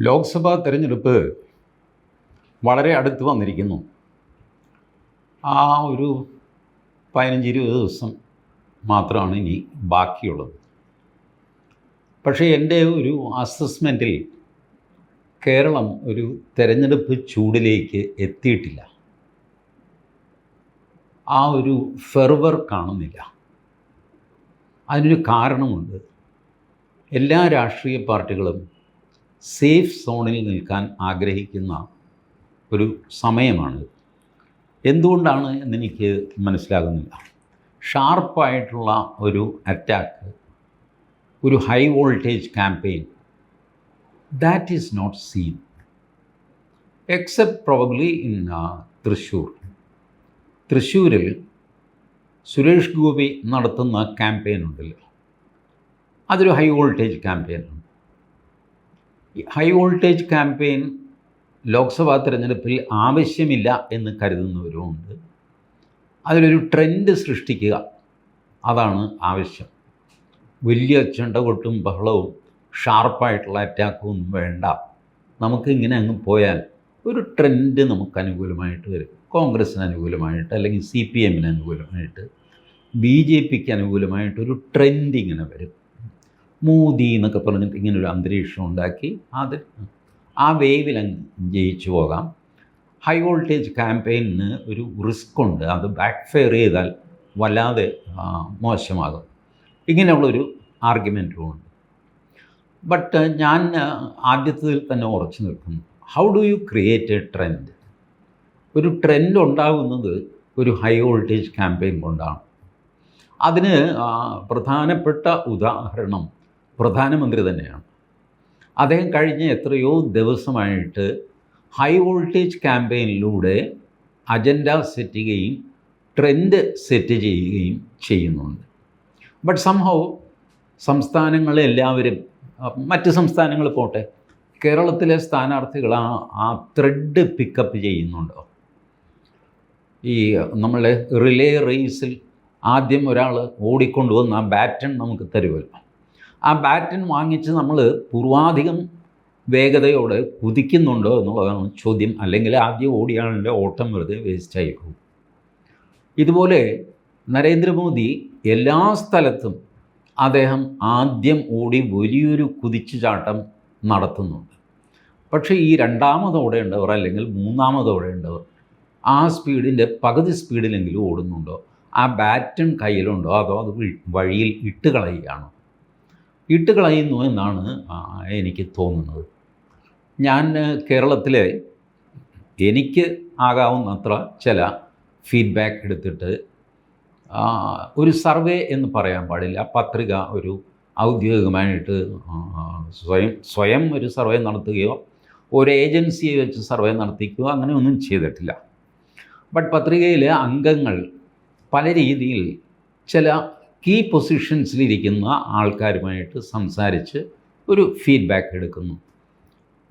ലോക്സഭാ തിരഞ്ഞെടുപ്പ് വളരെ അടുത്ത് വന്നിരിക്കുന്നു. ആ ഒരു പതിനഞ്ച് ഇരുപത് ദിവസം മാത്രമാണ് ഇനി ബാക്കിയുള്ളത്. പക്ഷേ എന്റെ ഒരു അസസ്മെന്റിൽ കേരളം ഒരു തെരഞ്ഞെടുപ്പ് ചൂടിലേക്ക് എത്തിയിട്ടില്ല. ആ ഒരു ഫെർവർ കാണുന്നില്ല. അതിനൊരു കാരണമുണ്ട്. എല്ലാ രാഷ്ട്രീയ പാർട്ടികളും സേഫ് സോണിൽ നിൽക്കാൻ ആഗ്രഹിക്കുന്ന ഒരു സമയമാണ്. എന്തുകൊണ്ടാണ് എന്നെനിക്ക് മനസ്സിലാകുന്നില്ല. ഷാർപ്പായിട്ടുള്ള ഒരു അറ്റാക്ക് ഒരു high voltage campaign that is not seen except probably in Thrissur. തൃശ്ശൂരിൽ സുരേഷ് ഗോപി നടത്തുന്ന ക്യാമ്പയിൻ ഉണ്ടല്ലോ. അതൊരു ഹൈ വോൾട്ടേജ് ക്യാമ്പയിനാണ് ഹൈ വോൾട്ടേജ് ക്യാമ്പയിൻ ലോക്സഭാ തിരഞ്ഞെടുപ്പിൽ ആവശ്യമില്ല എന്ന് കരുതുന്നവരുമുണ്ട്. അതിലൊരു ട്രെൻഡ് സൃഷ്ടിക്കുക അതാണ് ആവശ്യം. വലിയ ചെണ്ട കൊട്ടും ബഹളവും ഷാർപ്പായിട്ടുള്ള അറ്റാക്കും ഒന്നും വേണ്ട നമുക്കിങ്ങനെ അങ്ങ് പോയാൽ ഒരു ട്രെൻഡ് നമുക്ക് അനുകൂലമായിട്ട് വരും. കോൺഗ്രസ്സിന് അനുകൂലമായിട്ട് അല്ലെങ്കിൽ സി പി എമ്മിന് അനുകൂലമായിട്ട് ബി ജെ പിക്ക് അനുകൂലമായിട്ട് ഒരു ട്രെൻഡ് ഇങ്ങനെ വരും. മോദി എന്നൊക്കെ പറഞ്ഞിട്ട് ഇങ്ങനെ ഒരു അന്തരീക്ഷം ഉണ്ടാക്കി അത് ആ വേവിൽ ജയിച്ചു പോകാം. ഹൈ വോൾട്ടേജ് ക്യാമ്പയിന് ഒരു റിസ്ക് ഉണ്ട്. അത് ബാക്ക് ഫെയർ ചെയ്താൽ വല്ലാതെ മോശമാകും. ഇങ്ങനെയുള്ളൊരു ആർഗ്യുമെന്റും ഉണ്ട്. ബട്ട് ഞാൻ ആദ്യത്തിൽ തന്നെ ഉറച്ചു നിൽക്കുന്നു. How do you create a trend ഒരു ട്രെൻഡ് ഉണ്ടാകുന്നത് ഒരു ഹൈ വോൾട്ടേജ് ക്യാമ്പയിൻ കൊണ്ടാണ്. അതിന് പ്രധാനപ്പെട്ട ഉദാഹരണം പ്രധാനമന്ത്രി തന്നെയാണ്. അദ്ദേഹം കഴിഞ്ഞ എത്രയോ ദിവസമായിട്ട് ഹൈ വോൾട്ടേജ് ക്യാമ്പയിനിലൂടെ അജണ്ട സെറ്റ് ചെയ്യുകയും ട്രെൻഡ് സെറ്റ് ചെയ്യുകയും ചെയ്യുന്നുണ്ട്. ബട്ട് സംഭവം സംസ്ഥാനങ്ങളെല്ലാവരും മറ്റ് സംസ്ഥാനങ്ങൾ പോട്ടെ കേരളത്തിലെ സ്ഥാനാർത്ഥികൾ ആ ആ ത്രെഡ് പിക്കപ്പ് ചെയ്യുന്നുണ്ടോ? ഈ നമ്മളെ റിലേ റേസിൽ ആദ്യം ഒരാൾ ഓടിക്കൊണ്ടുവന്ന ആ ബാറ്റൺ നമുക്ക് തരുമല്ലോ. ആ ബാറ്റൺ വാങ്ങിച്ച് നമ്മൾ പൂർവാധികം വേഗതയോടെ കുതിക്കുന്നുണ്ടോ എന്നുള്ളതാണ് ചോദ്യം. അല്ലെങ്കിൽ ആദ്യം ഓടിയാളിന്റെ ഓട്ടം വെറുതെ വേസ്റ്റായി പോകും ഇതുപോലെ നരേന്ദ്രമോദി എല്ലാ സ്ഥലത്തും അദ്ദേഹം ആദ്യം ഓടി വലിയൊരു കുതിച്ചു ചാട്ടം നടത്തുന്നുണ്ട്. പക്ഷേ ഈ രണ്ടാമതോടെ രണ്ടാമതോടെയുണ്ടവർ അല്ലെങ്കിൽ മൂന്നാമതോടെ മൂന്നാമതോടെയുണ്ടവർ ആ സ്പീഡിന്റെ പകുതി സ്പീഡിലെങ്കിലും ഓടുന്നുണ്ടോ? ആ ബാറ്റൺ കയ്യിലുണ്ടോ? അതോ അത് വഴിയിൽ ഇട്ട് കളയുകയാണോ? ഇട്ട് കളയുന്നു എന്നാണ് എനിക്ക് തോന്നുന്നത്. ഞാൻ കേരളത്തിലെ എനിക്ക് ആകാവുന്നത്ര ചില ഫീഡ്ബാക്ക് എടുത്തിട്ട് ഒരു സർവേ എന്ന് പറയാൻ പാടില്ല. പത്രിക ഒരു ഔദ്യോഗികമായിട്ട് സ്വയം സ്വയം ഒരു സർവേ നടത്തുകയോ ഒരു ഏജൻസിയെ വെച്ച് സർവേ നടത്തിക്കുകയോ അങ്ങനെയൊന്നും ചെയ്തിട്ടില്ല. ബട്ട് പത്രികയിലെ അംഗങ്ങൾ പല രീതിയിൽ ചില കീ പൊസിഷൻസിലിരിക്കുന്ന ആൾക്കാരുമായിട്ട് സംസാരിച്ച് ഒരു ഫീഡ്ബാക്ക് എടുക്കുന്നു.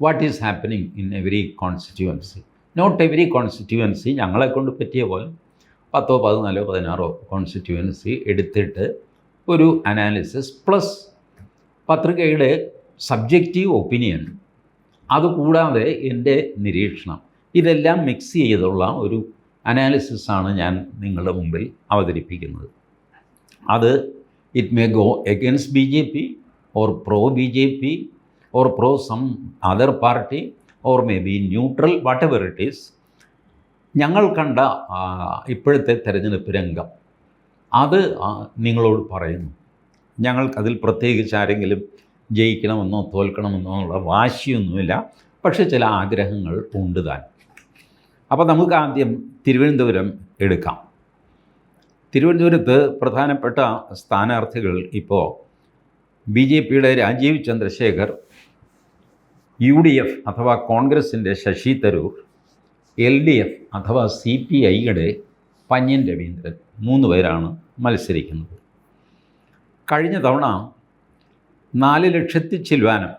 What is happening in every constituency not every constituency ഞങ്ങളെ കൊണ്ട് പറ്റിയ പോലെ പത്തോ പതിനാലോ പതിനാറോ കോൺസ്റ്റിറ്റ്യുവൻസി എടുത്തിട്ട് ഒരു അനാലിസിസ് പ്ലസ് പത്രികയുടെ സബ്ജക്റ്റീവ് ഒപ്പീനിയൻ അതുകൂടാതെ എന്റെ നിരീക്ഷണം. ഇതെല്ലാം മിക്സ് ചെയ്തുള്ള ഒരു അനാലിസിസാണ് ഞാൻ നിങ്ങളുടെ മുമ്പിൽ അവതരിപ്പിക്കുന്നത്. അത് it may go against B J P or pro B J P or pro some other party or may be neutral whatever it is ഞങ്ങൾ കണ്ട ഇപ്പോഴത്തെ തെരഞ്ഞെടുപ്പ് രംഗം. അത് നിങ്ങളോട് പറയുന്നു. ഞങ്ങൾക്കതിൽ പ്രത്യേകിച്ച് ആരെങ്കിലും ജയിക്കണമെന്നോ തോൽക്കണമെന്നോ ഉള്ള വാശിയൊന്നുമില്ല. പക്ഷേ ചില ആഗ്രഹങ്ങൾ ഉണ്ട് താൻ. അപ്പോൾ നമുക്ക് ആദ്യം തിരുവനന്തപുരം എടുക്കാം. തിരുവനന്തപുരത്ത് പ്രധാനപ്പെട്ട സ്ഥാനാർത്ഥികൾ ഇപ്പോൾ ബി ജെ പിയുടെ Rajeev Chandrasekhar U D F അഥവാ കോൺഗ്രസിന്റെ Shashi Tharoor L D F അഥവാ സി പി ഐയുടെ പന്യൻ രവീന്ദ്രൻ മൂന്ന് പേരാണ് മത്സരിക്കുന്നത്. കഴിഞ്ഞ തവണ നാല് ലക്ഷത്തി ചിൽവാനം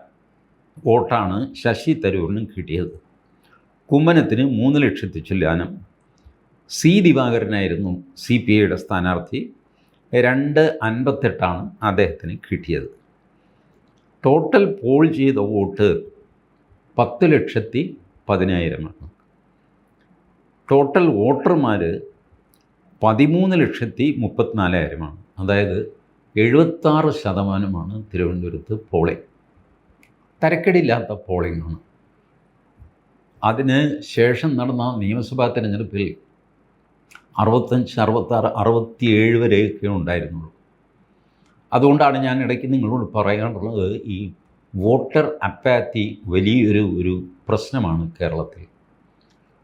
വോട്ടാണ് ശശി തരൂരിനും കിട്ടിയത്. കുമ്മനത്തിന് മൂന്ന് ലക്ഷത്തി ചില്ലാനം സി ദിവാകരനായിരുന്നു സി പി ഐയുടെ സ്ഥാനാർത്ഥി. രണ്ട് അൻപത്തെട്ടാണ് അദ്ദേഹത്തിന് കിട്ടിയത്. ടോട്ടൽ പോൾ ചെയ്ത വോട്ട് പത്ത് ലക്ഷത്തി പതിനായിരമാണ്. ടോട്ടൽ വോട്ടർമാർ പതിമൂന്ന് ലക്ഷത്തി മുപ്പത്തിനാലായിരമാണ്. അതായത് എഴുപത്താറ് ശതമാനമാണ് തിരുവനന്തപുരത്ത് പോളിംഗ് തരക്കേടില്ലാത്ത പോളിംഗ് ആണ്. അതിന് ശേഷം നടന്ന നിയമസഭാ തെരഞ്ഞെടുപ്പിൽ അറുപത്തഞ്ച് അറുപത്താറ് അറുപത്തിയേഴ് വരെയൊക്കെ ഉണ്ടായിരുന്നുള്ളൂ. അതുകൊണ്ടാണ് ഞാൻ ഇടയ്ക്ക് നിങ്ങളോട് പറയാനുള്ളത് ഈ വോട്ടർ അപ്പാത്തി വലിയൊരു ഒരു പ്രശ്നമാണ് കേരളത്തിൽ.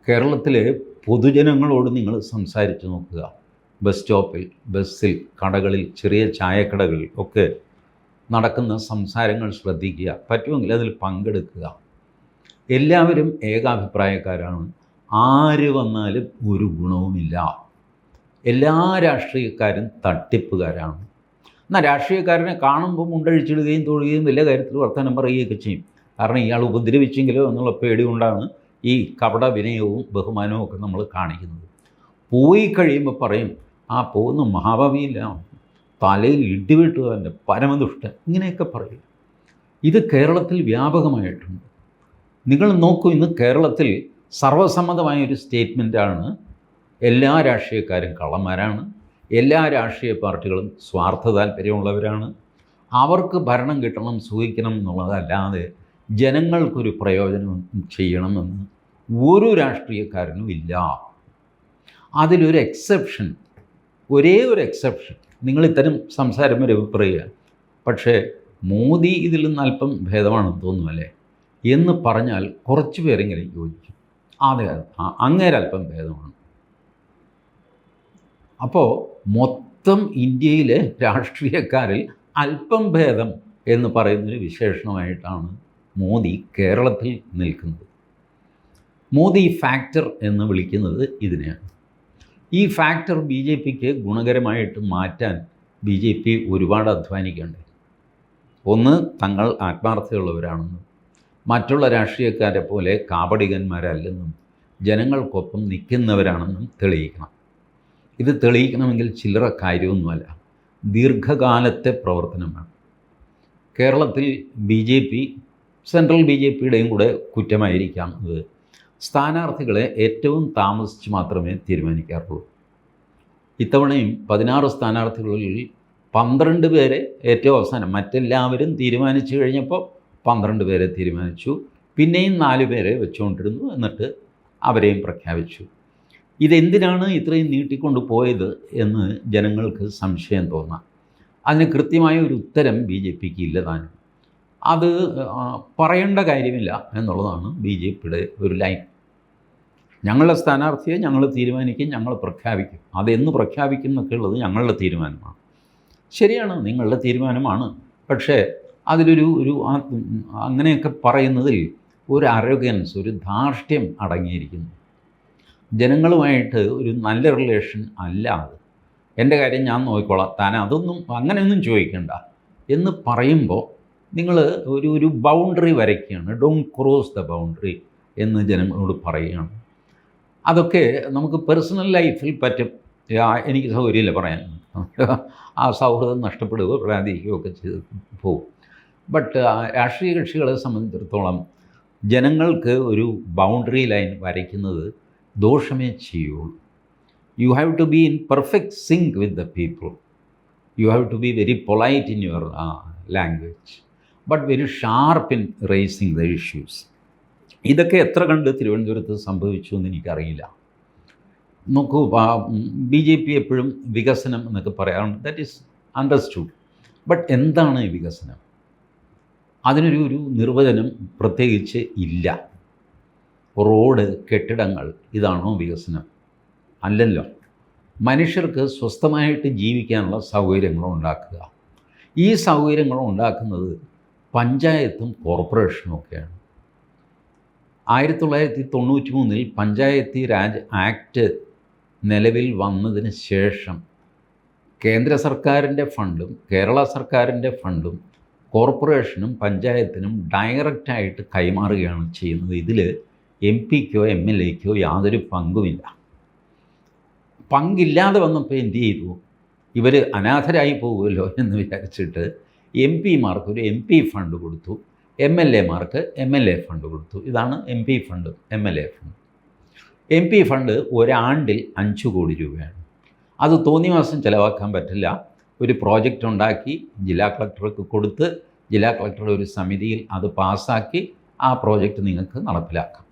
കേരളത്തിലെ പൊതുജനങ്ങളോട് നിങ്ങൾ സംസാരിച്ച് നോക്കുക. ബസ് സ്റ്റോപ്പിൽ ബസ്സിൽ കടകളിൽ ചെറിയ ചായക്കടകളിൽ ഒക്കെ നടക്കുന്ന സംസാരങ്ങൾ ശ്രദ്ധിക്കുക. പറ്റുമെങ്കിൽ അതിൽ പങ്കെടുക്കുക. എല്ലാവരും ഏകാഭിപ്രായക്കാരാണ്. ആര് വന്നാലും ഒരു ഗുണവുമില്ല. എല്ലാ രാഷ്ട്രീയക്കാരും തട്ടിപ്പുകാരാണ്. എന്നാൽ രാഷ്ട്രീയക്കാരനെ കാണുമ്പോൾ മുണ്ടഴിച്ചിടുകയും തൊഴുകയും വലിയ കാര്യത്തിൽ വർത്തമാനം പറയുകയൊക്കെ ചെയ്യും. കാരണം ഇയാൾ ഉപദ്രവിച്ചെങ്കിലോ എന്നുള്ള പേടി കൊണ്ടാണ് ഈ കപട വിനയവും ബഹുമാനവും ഒക്കെ നമ്മൾ കാണിക്കുന്നത്. പോയി കഴിയുമ്പോൾ പറയും ആ പോകുന്ന മഹാഭാവിയില്ല. തലയിൽ ഇടിവിട്ടു എന്റെ പരമദുഷ്ടൻ. ഇങ്ങനെയൊക്കെ പറയും. ഇത് കേരളത്തിൽ വ്യാപകമായിട്ടുണ്ട്. നിങ്ങൾ നോക്കൂ ഇന്ന് കേരളത്തിൽ സർവസമ്മതമായ ഒരു സ്റ്റേറ്റ്മെന്റാണ് എല്ലാ രാഷ്ട്രീയക്കാരും കള്ളന്മാരാണ്. എല്ലാ രാഷ്ട്രീയ പാർട്ടികളും സ്വാർത്ഥ താല്പര്യമുള്ളവരാണ്. അവർക്ക് ഭരണം കിട്ടണം സൂഹിക്കണം എന്നുള്ളതല്ലാതെ ജനങ്ങൾക്കൊരു പ്രയോജനം ചെയ്യണമെന്ന് ഒരു രാഷ്ട്രീയക്കാരനും ഇല്ല. അതിലൊരു എക്സെപ്ഷൻ ഒരേ ഒരു എക്സെപ്ഷൻ നിങ്ങൾ ഇത്തരം സംസാരം വരെ പറയുക. പക്ഷേ മോദി ഇതിൽ നിന്ന് അല്പം ഭേദമാണെന്ന് തോന്നുന്നു അല്ലേ? എന്ന് പറഞ്ഞാൽ കുറച്ച് പേരെങ്കിലും യോജിക്കും. അതെ അങ്ങേരല്പം ഭേദമാണ്. അപ്പോൾ മൊത്തം ഇന്ത്യയിലെ രാഷ്ട്രീയക്കാരിൽ അല്പം ഭേദം എന്ന് പറയുന്നൊരു വിശേഷണമായിട്ടാണ് മോദി കേരളത്തിൽ നിൽക്കുന്നത്. മോദി ഫാക്ടർ എന്ന് വിളിക്കുന്നത് ഇതിനെയാണ്. ഈ ഫാക്ടർ ബി ജെ പിക്ക് ഗുണകരമായിട്ട് മാറ്റാൻ ബി ജെ പി ഒരുപാട് അധ്വാനിക്കേണ്ടത് ഒന്ന് തങ്ങൾ ആത്മാർത്ഥതയുള്ളവരാണെന്നും മറ്റുള്ള രാഷ്ട്രീയക്കാരെ പോലെ കാപടികന്മാരല്ലെന്നും ജനങ്ങൾക്കൊപ്പം നിൽക്കുന്നവരാണെന്നും തെളിയിക്കണം. ഇത് തെളിയിക്കണമെങ്കിൽ ചില്ലറ കാര്യമൊന്നുമല്ല ദീർഘകാലത്തെ പ്രവർത്തനം വേണം കേരളത്തിൽ B J P central B J പിയുടെയും കൂടെ കുറ്റമായിരിക്കാം ഇത് സ്ഥാനാർത്ഥികളെ ഏറ്റവും താമസിച്ച് മാത്രമേ തീരുമാനിക്കാറുള്ളൂ. ഇത്തവണയും പതിനാറ് സ്ഥാനാർത്ഥികളിൽ പന്ത്രണ്ട് പേരെ ഏറ്റവും അവസാനം മറ്റെല്ലാവരും തീരുമാനിച്ചു കഴിഞ്ഞപ്പോൾ പന്ത്രണ്ട് പേരെ തീരുമാനിച്ചു. പിന്നെയും നാല് പേരെ വെച്ചുകൊണ്ടിരുന്നു എന്നിട്ട് അവരെയും പ്രഖ്യാപിച്ചു. ഇതെന്തിനാണ് ഇത്രയും നീട്ടിക്കൊണ്ട് പോയത് എന്ന് ജനങ്ങൾക്ക് സംശയം തോന്നാം. അതിന് കൃത്യമായ ഒരു ഉത്തരം ബി ജെ പിക്ക് ഇല്ലതാനും അത് പറയേണ്ട കാര്യമില്ല എന്നുള്ളതാണ് ബി ജെ പിയുടെ ഒരു ലൈൻ. ഞങ്ങളുടെ സ്ഥാനാർത്ഥിയെ ഞങ്ങൾ തീരുമാനിക്കും ഞങ്ങൾ പ്രഖ്യാപിക്കും. അതെന്ന് പ്രഖ്യാപിക്കും എന്നൊക്കെ ഉള്ളത് ഞങ്ങളുടെ തീരുമാനമാണ്. ശരിയാണ് നിങ്ങളുടെ തീരുമാനമാണ്. പക്ഷേ അതിലൊരു ഒരു അങ്ങനെയൊക്കെ പറയുന്നതിൽ ഒരു അരോഗ്യൻസ് ഒരു ധാർഷ്ട്യം അടങ്ങിയിരിക്കുന്നു. ജനങ്ങളുമായിട്ട് ഒരു നല്ല റിലേഷൻ അല്ല അത്. എന്റെ കാര്യം ഞാൻ നോക്കിക്കോളാം. താൻ അതൊന്നും അങ്ങനെയൊന്നും ചോദിക്കണ്ട. എന്ന് പറയുമ്പോൾ നിങ്ങൾ ഒരു ഒരു ബൗണ്ടറി വരയ്ക്കുകയാണ്. ഡോണ്ട് ക്രോസ് ദ ബൗണ്ടറി എന്ന് ജനങ്ങളോട് പറയുകയാണ്. അതൊക്കെ നമുക്ക് പേഴ്സണൽ ലൈഫിൽ പറ്റും. എനിക്ക് സൗകര്യമില്ല പറയാൻ. ആ സൗഹൃദം നഷ്ടപ്പെടുകയോ പ്രാതിരിക്കുകയോ ഒക്കെ ചെയ്ത് പോകും. ബട്ട് രാഷ്ട്രീയ കക്ഷികളെ സംബന്ധിച്ചിടത്തോളം ജനങ്ങൾക്ക് ഒരു ബൗണ്ടറി ലൈൻ വരയ്ക്കുന്നത് ദോഷമേ ചെയ്യുള്ളൂ. You have to be in perfect sync with the people you have to be very polite in your language but very sharp in raising the issues ഇതൊക്കെ എത്ര കണ്ട് തിരുവനന്തപുരത്ത് സംഭവിച്ചു എന്ന് എനിക്കറിയില്ല. നോക്കൂ ബി ജെ പി എപ്പോഴും വികസനം എന്നൊക്കെ പറയാറുണ്ട്. ദാറ്റ് ഈസ് അണ്ടർസ്റ്റുഡ് ബട്ട് എന്താണ് ഈ വികസനം? അതിനൊരു ഒരു നിർവചനം പ്രത്യേകിച്ച് ഇല്ല. റോഡ് കെട്ടിടങ്ങൾ ഇതാണോ വികസനം? അല്ലല്ലോ. മനുഷ്യർക്ക് സ്വസ്ഥമായിട്ട് ജീവിക്കാനുള്ള സൗകര്യങ്ങൾ ഉണ്ടാക്കുക. ഈ സൗകര്യങ്ങൾ ഉണ്ടാക്കുന്നത് പഞ്ചായത്തും കോർപ്പറേഷനും ഒക്കെയാണ്. ആയിരത്തി തൊള്ളായിരത്തി തൊണ്ണൂറ്റി മൂന്നിൽ പഞ്ചായത്തി രാജ് ആക്ട് നിലവിൽ വന്നതിന് ശേഷം കേന്ദ്ര സർക്കാരിന്റെ ഫണ്ടും കേരള സർക്കാരിന്റെ ഫണ്ടും കോർപ്പറേഷനും പഞ്ചായത്തിനും ഡയറക്റ്റായിട്ട് കൈമാറുകയാണ് ചെയ്യുന്നത്. ഇതിൽ എം പിക്കോ എം എൽ എക്കോ യാതൊരു പങ്കുമില്ല. പങ്കില്ലാതെ വന്നപ്പോൾ എന്ത് ചെയ്തു? ഇവർ അനാഥരായി പോകുമല്ലോ എന്ന് വിചാരിച്ചിട്ട് എം പിമാർക്ക് ഒരു എം പി ഫണ്ട് കൊടുത്തു. എം എൽ എമാർക്ക് എം എൽ എ ഫണ്ട് കൊടുത്തു. ഇതാണ് M P fund M L A fund. M P fund ഒരാണ്ടിൽ അഞ്ച് കോടി രൂപയാണ്. അത് തോന്നിയ മാസം ചിലവാക്കാൻ പറ്റില്ല. ഒരു പ്രോജക്റ്റ് ഉണ്ടാക്കി ജില്ലാ കളക്ടർക്ക് കൊടുത്ത് ജില്ലാ കളക്ടറുടെ ഒരു സമിതിയിൽ അത് പാസ്സാക്കി ആ പ്രോജക്റ്റ് നിങ്ങൾക്ക് നടപ്പിലാക്കാം.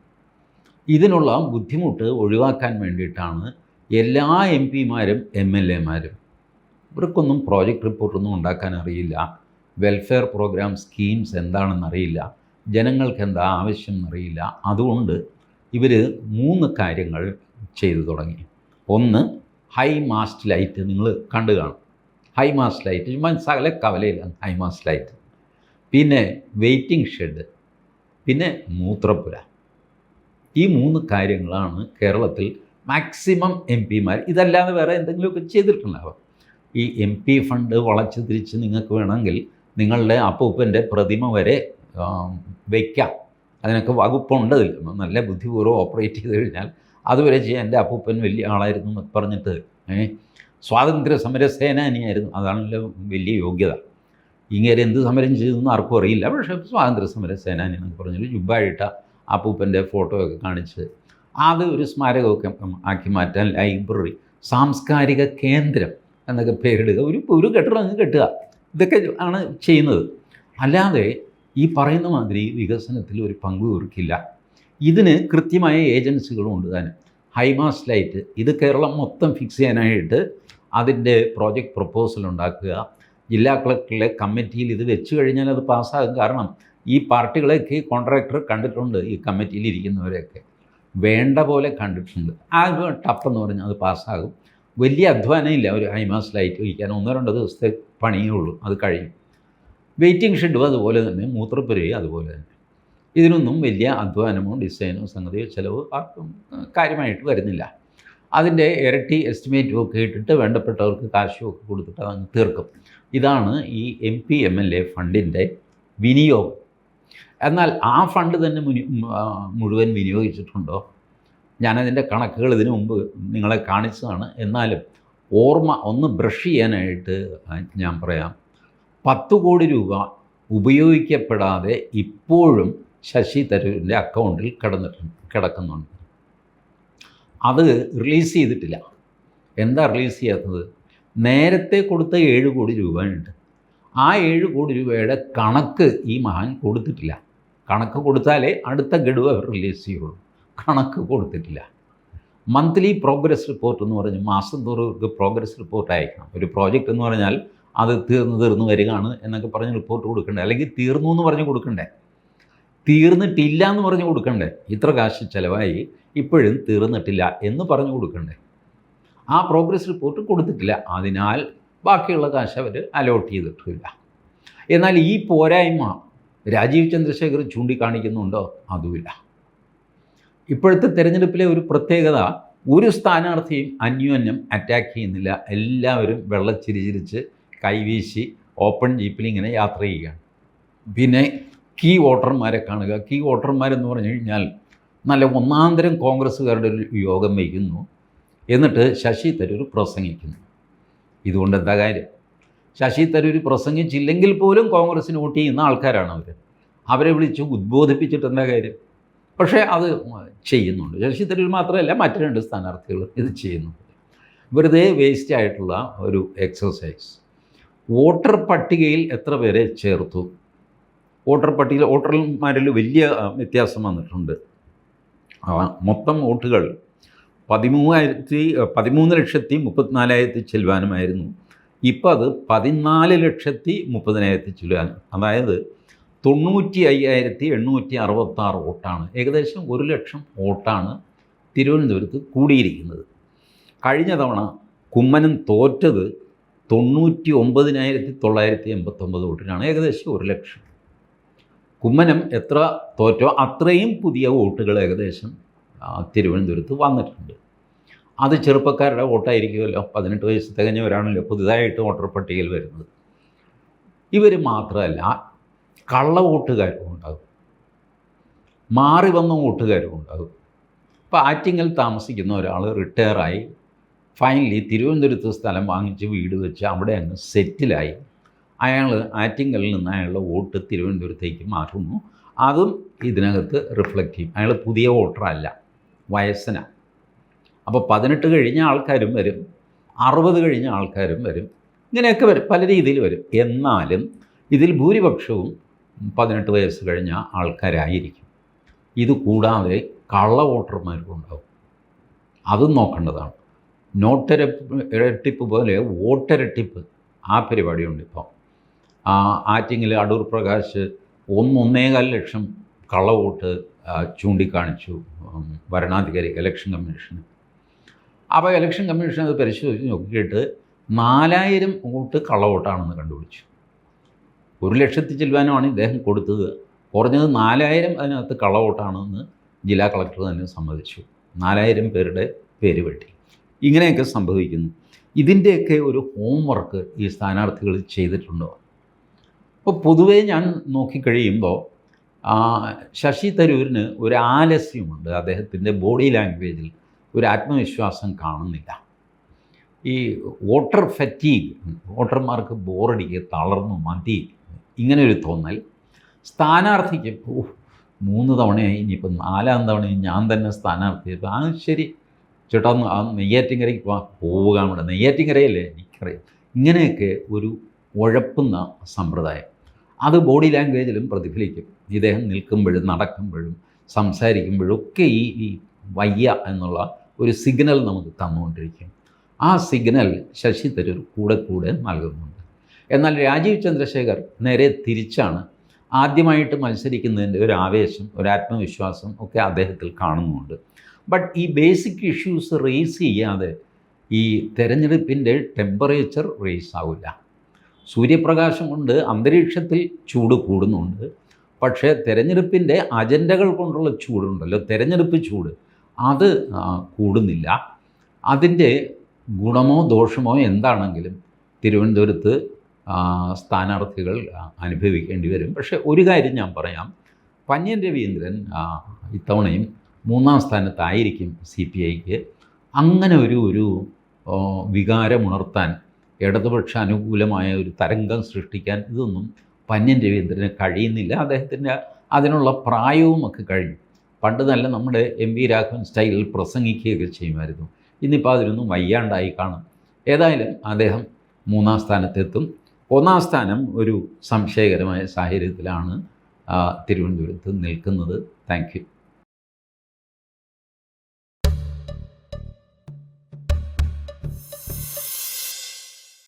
ഇതിനുള്ള ബുദ്ധിമുട്ട് ഒഴിവാക്കാൻ വേണ്ടിയിട്ടാണ് എല്ലാ എം പിമാരും എം എൽ എമാരും ഇവർക്കൊന്നും പ്രോജക്റ്റ് റിപ്പോർട്ടൊന്നും ഉണ്ടാക്കാൻ അറിയില്ല. വെൽഫെയർ പ്രോഗ്രാം സ്കീംസ് എന്താണെന്ന് അറിയില്ല. ജനങ്ങൾക്ക് എന്താ ആവശ്യം എന്നറിയില്ല. അതുകൊണ്ട് ഇവർ മൂന്ന് കാര്യങ്ങൾ ചെയ്തു തുടങ്ങി. ഒന്ന് ഹൈ മാസ്റ്റ് ലൈറ്റ് നിങ്ങൾ കണ്ടു കാണും. ഹൈ മാസ്റ്റ് ലൈറ്റ് ചുമ്മാ സകല കവലയിലാണ് ഹൈ മാസ്റ്റ് ലൈറ്റ് പിന്നെ വെയിറ്റിംഗ് ഷെഡ് പിന്നെ മൂത്രപ്പുര. ഈ മൂന്ന് കാര്യങ്ങളാണ് കേരളത്തിൽ മാക്സിമം എം പിമാർ ഇതല്ലാതെ വേറെ എന്തെങ്കിലുമൊക്കെ ചെയ്തിട്ടുണ്ടാവാം ഈ എം പി ഫണ്ട് വളച്ച് തിരിച്ച് നിങ്ങൾക്ക് വേണമെങ്കിൽ നിങ്ങളുടെ അപ്പൂപ്പന്റെ പ്രതിമ വരെ വയ്ക്കാം അതിനൊക്കെ വകുപ്പുണ്ടതിൽ നല്ല ബുദ്ധിപൂർവം ഓപ്പറേറ്റ് ചെയ്ത് കഴിഞ്ഞാൽ അതുവരെ ചെയ്യാൻ എന്റെ അപ്പൂപ്പൻ വലിയ ആളായിരുന്നു എന്നൊക്കെ പറഞ്ഞിട്ട് ഏ, സ്വാതന്ത്ര്യ സമര സേനാനിയായിരുന്നു അതാണല്ലോ വലിയ യോഗ്യത. ഇങ്ങനെ എന്ത് സമരം ചെയ്തെന്ന് ആർക്കും അറിയില്ല. പക്ഷേ സ്വാതന്ത്ര്യ സമര സേനാനി എന്നൊക്കെ പറഞ്ഞാൽ ജുബായിട്ട അപ്പൂപ്പന്റെ ഫോട്ടോയൊക്കെ കാണിച്ച് അത് ഒരു സ്മാരകമൊക്കെ ആക്കി മാറ്റാൻ ലൈബ്രറി സാംസ്കാരിക കേന്ദ്രം എന്നൊക്കെ പേരിടുക. ഒരു ഒരു കെട്ടിടം അങ്ങ് കെട്ടുക. ഇതൊക്കെ ആണ് ചെയ്യുന്നത്. അല്ലാതെ ഈ പറയുന്ന മാതിരി വികസനത്തിൽ ഒരു പങ്ക് കുറിക്കില്ല ഇതിന് കൃത്യമായ ഏജൻസികളും ഉണ്ട് താനും ഹൈമാസ് ലൈറ്റ് ഇത് കേരളം മൊത്തം ഫിക്സ് ചെയ്യാനായിട്ട് അതിന്റെ പ്രോജക്റ്റ് പ്രപ്പോസൽ ഉണ്ടാക്കുക. ജില്ലാ കളക്ടറിലെ കമ്മിറ്റിയിൽ ഇത് വെച്ച് കഴിഞ്ഞാൽ അത് പാസ്സാകും. കാരണം ഈ പാർട്ടികളെയൊക്കെ ഈ കോൺട്രാക്ടർ കണ്ടിട്ടുണ്ട്. ഈ കമ്മിറ്റിയിൽ ഇരിക്കുന്നവരെയൊക്കെ. വേണ്ട പോലെ കണ്ടിട്ടുണ്ട് ആ ടപ്പെന്ന് പറഞ്ഞാൽ അത് പാസ്സാകും. വലിയ അധ്വാനം ഇല്ല. ഒരു ഹൈമാസ് ലൈറ്റ് വയ്ക്കാൻ ഒന്നോ രണ്ടോ ദിവസത്തെ പണിയേ ഉള്ളൂ. അത് കഴിയും. വെയിറ്റിംഗ് ഷെഡും അതുപോലെ തന്നെ. മൂത്രപ്പുരയും അതുപോലെ തന്നെ. ഇതിനൊന്നും വലിയ അധ്വാനമോ ഡിസൈനോ സംഗതിയോ ചിലവോ ആർക്കും കാര്യമായിട്ട് വരുന്നില്ല. അതിന്റെ ഇരട്ടി എസ്റ്റിമേറ്റും ഒക്കെ ഇട്ടിട്ട് വേണ്ടപ്പെട്ടവർക്ക് കാശും ഒക്കെ കൊടുത്തിട്ട് അതങ്ങ് തീർക്കും. ഇതാണ് ഈ M P M L A ഫണ്ടിന്റെ വിനിയോഗം. എന്നാൽ ആ ഫണ്ട് തന്നെ മുഴുവൻ വിനിയോഗിച്ചിട്ടുണ്ടോ? ഞാനതിന്റെ കണക്കുകൾ ഇതിനു മുമ്പ് നിങ്ങളെ കാണിച്ചതാണ്. എന്നാലും ഓർമ്മ ഒന്ന് ബ്രഷ് ചെയ്യാനായിട്ട് ഞാൻ പറയാം. പത്ത് കോടി രൂപ ഉപയോഗിക്കപ്പെടാതെ ഇപ്പോഴും ശശി തരൂരിന്റെ അക്കൗണ്ടിൽ കിടന്നിട്ടുണ്ട് കിടക്കുന്നുണ്ട്. അത് റിലീസ് ചെയ്തിട്ടില്ല. എന്താ റിലീസ് ചെയ്യാത്തത്? നേരത്തെ കൊടുത്ത ഏഴ് കോടി രൂപയുണ്ട്. ആ ഏഴ് കോടി രൂപയുടെ കണക്ക് ഈ മഹാൻ കൊടുത്തിട്ടില്ല. കണക്ക് കൊടുത്താലേ അടുത്ത ഗഡു അവർ റിലീസ് ചെയ്യുള്ളൂ. കണക്ക് കൊടുത്തിട്ടില്ല. മന്ത്ലി പ്രോഗ്രസ് റിപ്പോർട്ട് എന്ന് പറഞ്ഞ് മാസം തോറും ഇവർക്ക് പ്രോഗ്രസ് റിപ്പോർട്ട് അയക്കണം. ഒരു പ്രോജക്റ്റ് എന്ന് പറഞ്ഞാൽ അത് തീർന്നു തീർന്നു വരികയാണ് എന്നൊക്കെ പറഞ്ഞ് റിപ്പോർട്ട് കൊടുക്കണ്ടേ? അല്ലെങ്കിൽ തീർന്നു എന്ന് പറഞ്ഞ് കൊടുക്കണ്ടേ? തീർന്നിട്ടില്ല എന്ന് പറഞ്ഞു കൊടുക്കണ്ടേ? ഇത്ര കാശ് ചിലവായി ഇപ്പോഴും തീർന്നിട്ടില്ല എന്ന് പറഞ്ഞു കൊടുക്കണ്ടേ? ആ പ്രോഗ്രസ് റിപ്പോർട്ട് കൊടുത്തിട്ടില്ല. അതിനാൽ ബാക്കിയുള്ള കാശ് അവർ അലോട്ട് ചെയ്തിട്ടില്ല. എന്നാൽ ഈ പോരായ്മ രാജീവ് ചന്ദ്രശേഖർ ചൂണ്ടിക്കാണിക്കുന്നുണ്ടോ? അതുമില്ല. ഇപ്പോഴത്തെ തെരഞ്ഞെടുപ്പിലെ ഒരു പ്രത്യേകത ഒരു സ്ഥാനാർത്ഥിയും അന്യോന്യം അറ്റാക്ക് ചെയ്യുന്നില്ല. എല്ലാവരും വെള്ളച്ചിരിച്ചിരിച്ച് കൈവീശി ഓപ്പൺ ജീപ്പിൽ ഇങ്ങനെ യാത്ര ചെയ്യുകയാണ്. പിന്നെ കീ വോട്ടർമാരെ കാണുക. കീ വോട്ടർമാരെന്ന് പറഞ്ഞു കഴിഞ്ഞാൽ നല്ല ഒന്നാന്തരം കോൺഗ്രസ്സുകാരുടെ ഒരു യോഗം വയ്ക്കുന്നു. എന്നിട്ട് ശശി തരൂർ പ്രസംഗിക്കുന്നു. ഇതുകൊണ്ട് എന്താ കാര്യം? ശശി തരൂർ പ്രസംഗിച്ചില്ലെങ്കിൽ പോലും കോൺഗ്രസ്സിന് വോട്ട് ചെയ്യുന്ന ആൾക്കാരാണ് അവർ അവരെ വിളിച്ച് ഉദ്ബോധിപ്പിച്ചിട്ട് എന്താ കാര്യം? പക്ഷേ അത് ചെയ്യുന്നുണ്ട്. ശശി തരൂർ മാത്രമല്ല മറ്റു രണ്ട് സ്ഥാനാർത്ഥികൾ ഇത് ചെയ്യുന്നുണ്ട്. വെറുതെ വേസ്റ്റ് ആയിട്ടുള്ള ഒരു എക്സസൈസ് വോട്ടർ പട്ടികയിൽ എത്ര പേരെ ചേർത്തു? വോട്ടർ പട്ടികയിൽ വോട്ടർമാരിൽ വലിയ വ്യത്യാസം വന്നിട്ടുണ്ട്. മൊത്തം വോട്ടുകൾ പതിമൂവായിരത്തി പതിമൂന്ന് ലക്ഷത്തി മുപ്പത്തിനാലായിരത്തി ചെല്ലുവാനുമായിരുന്നു. ഇപ്പോൾ അത് പതിനാല് ലക്ഷത്തി മുപ്പതിനായിരത്തി ചെല്ലുവാനും അതായത് തൊണ്ണൂറ്റി അയ്യായിരത്തി എണ്ണൂറ്റി അറുപത്താറ് വോട്ടാണ്. ഏകദേശം ഒരു ലക്ഷം വോട്ടാണ് തിരുവനന്തപുരത്ത് കൂടിയിരിക്കുന്നത്. കഴിഞ്ഞ തവണ കുമ്മനം തോറ്റത് തൊണ്ണൂറ്റി ഒമ്പതിനായിരത്തി തൊള്ളായിരത്തി എൺപത്തൊമ്പത് വോട്ടിനാണ്. ഏകദേശം ഒരു ലക്ഷം. കുമ്മനം എത്ര തോറ്റോ അത്രയും പുതിയ വോട്ടുകൾ ഏകദേശം തിരുവനന്തപുരത്ത് വന്നിട്ടുണ്ട്. അത് ചെറുപ്പക്കാരുടെ വോട്ടായിരിക്കുമല്ലോ. പതിനെട്ട് വയസ്സ് തികഞ്ഞവരാണല്ലോ പുതുതായിട്ട് വോട്ടർ പട്ടികയിൽ വരുന്നത്. ഇവർ മാത്രമല്ല കള്ള വോട്ടുകാരും ഉണ്ടാകും. മാറി വന്ന വോട്ടുകാരും ഉണ്ടാകും. ഇപ്പോൾ ആറ്റിങ്ങൽ താമസിക്കുന്ന ഒരാൾ റിട്ടയറായി ഫൈനലി തിരുവനന്തപുരത്ത് സ്ഥലം വാങ്ങിച്ച് വീട് വെച്ച് അവിടെ അങ്ങ് സെറ്റിലായി അയാൾ ആറ്റിങ്ങലിൽ നിന്ന് അയാളുടെ വോട്ട് തിരുവനന്തപുരത്തേക്ക് മാറുന്നു അതും ഇതിനകത്ത് റിഫ്ലക്റ്റ് ചെയ്യും. അയാൾ പുതിയ വോട്ടറല്ല വയസ്സനാണ് അപ്പോൾ പതിനെട്ട് കഴിഞ്ഞ ആൾക്കാരും വരും അറുപത് കഴിഞ്ഞ ആൾക്കാരും വരും ഇങ്ങനെയൊക്കെ വരും പല രീതിയിൽ വരും. എന്നാലും ഇതിൽ ഭൂരിപക്ഷവും പതിനെട്ട് വയസ്സ് കഴിഞ്ഞ ആൾക്കാരായിരിക്കും. ഇത് കൂടാതെ കള്ള വോട്ടർമാരും ഉണ്ടാവും അതും നോക്കേണ്ടതാണ്. നോട്ടിരപ്പ് ഇരട്ടിപ്പ് പോലെ വോട്ടരട്ടിപ്പ് ആ പരിപാടിയുണ്ട് ഇപ്പോൾ ആ ആറ്റിങ്ങിൽ അടൂർ പ്രകാശ് ഒന്നൊന്നേകാൽ ലക്ഷം കള്ളവോട്ട് ചൂണ്ടിക്കാണിച്ചു വരണാധികാരി ഇലക്ഷൻ കമ്മീഷന് അപ്പോൾ ഇലക്ഷൻ കമ്മീഷൻ അത് പരിശോധിച്ച് നോക്കിയിട്ട് നാലായിരം വോട്ട് കള്ളവോട്ടാണെന്ന് കണ്ടുപിടിച്ചു. ഒരു ലക്ഷത്തി ചെല്ലുവാനുമാണ് ഇദ്ദേഹം കൊടുത്തത്. കുറഞ്ഞത് നാലായിരം അതിനകത്ത് കള്ളവോട്ടാണെന്ന് ജില്ലാ കളക്ടർ തന്നെ സമ്മതിച്ചു. നാലായിരം പേരുടെ പേര് വെട്ടി. ഇങ്ങനെയൊക്കെ സംഭവിക്കുന്നു. ഇതിന്റെയൊക്കെ ഒരു ഹോംവർക്ക് ഈ സ്ഥാനാർത്ഥികൾ ചെയ്തിട്ടുണ്ടോ? അപ്പോൾ പൊതുവേ ഞാൻ നോക്കിക്കഴിയുമ്പോൾ ശശി തരൂരിന് ഒരു ആലസ്യമുണ്ട്. അദ്ദേഹത്തിന്റെ ബോഡി ലാംഗ്വേജിൽ ഒരു ആത്മവിശ്വാസം കാണുന്നില്ല. ഈ വോട്ടർ ഫറ്റീഗ് വോട്ടർമാർക്ക് ബോറടിക്കുക തളർന്നു മതി ഇങ്ങനെ ഒരു തോന്നൽ സ്ഥാനാർത്ഥിക്ക് മൂന്ന് തവണയായി ഇനിയിപ്പം നാലാം തവണയും ഞാൻ തന്നെ സ്ഥാനാർത്ഥി. ആ ശരി. ചേട്ടാ ആ നെയ്യാറ്റിങ്കരയ്ക്ക് പോവാ പോവുക നമ്മുടെ നെയ്യാറ്റിങ്കരയല്ലേ എനിക്കറിയാം. ഇങ്ങനെയൊക്കെ ഒരു ഉഴപ്പുന്ന സമ്പ്രദായം. അത് ബോഡി ലാംഗ്വേജിലും പ്രതിഫലിക്കും. ഇദ്ദേഹം നിൽക്കുമ്പോഴും നടക്കുമ്പോഴും സംസാരിക്കുമ്പോഴും ഒക്കെ ഈ ഈ വയ്യ എന്നുള്ള ഒരു സിഗ്നൽ നമുക്ക് തന്നുകൊണ്ടിരിക്കും. ആ സിഗ്നൽ ശശി തരൂർ കൂടെ കൂടെ നൽകുന്നുണ്ട്. എന്നാൽ രാജീവ് ചന്ദ്രശേഖർ നേരെ തിരിച്ചാണ് ആദ്യമായിട്ട് മത്സരിക്കുന്നതിന്റെ ഒരു ആവേശം ഒരു ആത്മവിശ്വാസം ഒക്കെ അദ്ദേഹത്തിൽ കാണുന്നുണ്ട്. ബട്ട് ഈ ബേസിക് ഇഷ്യൂസ് റേസ് ചെയ്യാതെ ഈ തെരഞ്ഞെടുപ്പിന്റെ ടെമ്പറേച്ചർ റേസ് ആവില്ല. സൂര്യപ്രകാശം കൊണ്ട് അന്തരീക്ഷത്തിൽ ചൂട് കൂടുന്നുണ്ട്. പക്ഷേ തെരഞ്ഞെടുപ്പിന്റെ അജണ്ടകൾ കൊണ്ടുള്ള ചൂടുണ്ടല്ലോ തെരഞ്ഞെടുപ്പ് ചൂട്. അത് കൂടുന്നില്ല. അതിന്റെ ഗുണമോ ദോഷമോ എന്താണെങ്കിലും തിരുവനന്തപുരത്ത് സ്ഥാനാർത്ഥികൾ അനുഭവിക്കേണ്ടി വരും. പക്ഷേ ഒരു കാര്യം ഞാൻ പറയാം. പന്യൻ രവീന്ദ്രൻ ഇത്തവണയും മൂന്നാം സ്ഥാനത്തായിരിക്കും സി പി ഐക്ക്. അങ്ങനെ ഒരു ഒരു വികാരമുണർത്താൻ ഇടതുപക്ഷ അനുകൂലമായ ഒരു തരംഗം സൃഷ്ടിക്കാൻ ഇതൊന്നും പന്യൻ രവീന്ദ്രന് കഴിയുന്നില്ല. അദ്ദേഹത്തിന്റെ അതിനുള്ള പ്രായവും ഒക്കെ കഴിഞ്ഞു. പണ്ട് നല്ല നമ്മുടെ എം വി രാഘവൻ സ്റ്റൈലിൽ പ്രസംഗിക്കുകയൊക്കെ ചെയ്യുമായിരുന്നു. ഇന്നിപ്പോൾ അതിനൊന്നും വയ്യാണ്ടായി കാണും. ഏതായാലും അദ്ദേഹം മൂന്നാം സ്ഥാനത്തെത്തും. ഒന്നാം സ്ഥാനം ഒരു സംശയകരമായ സാഹചര്യത്തിലാണ് തിരുവനന്തപുരത്ത് നിൽക്കുന്നത്. താങ്ക്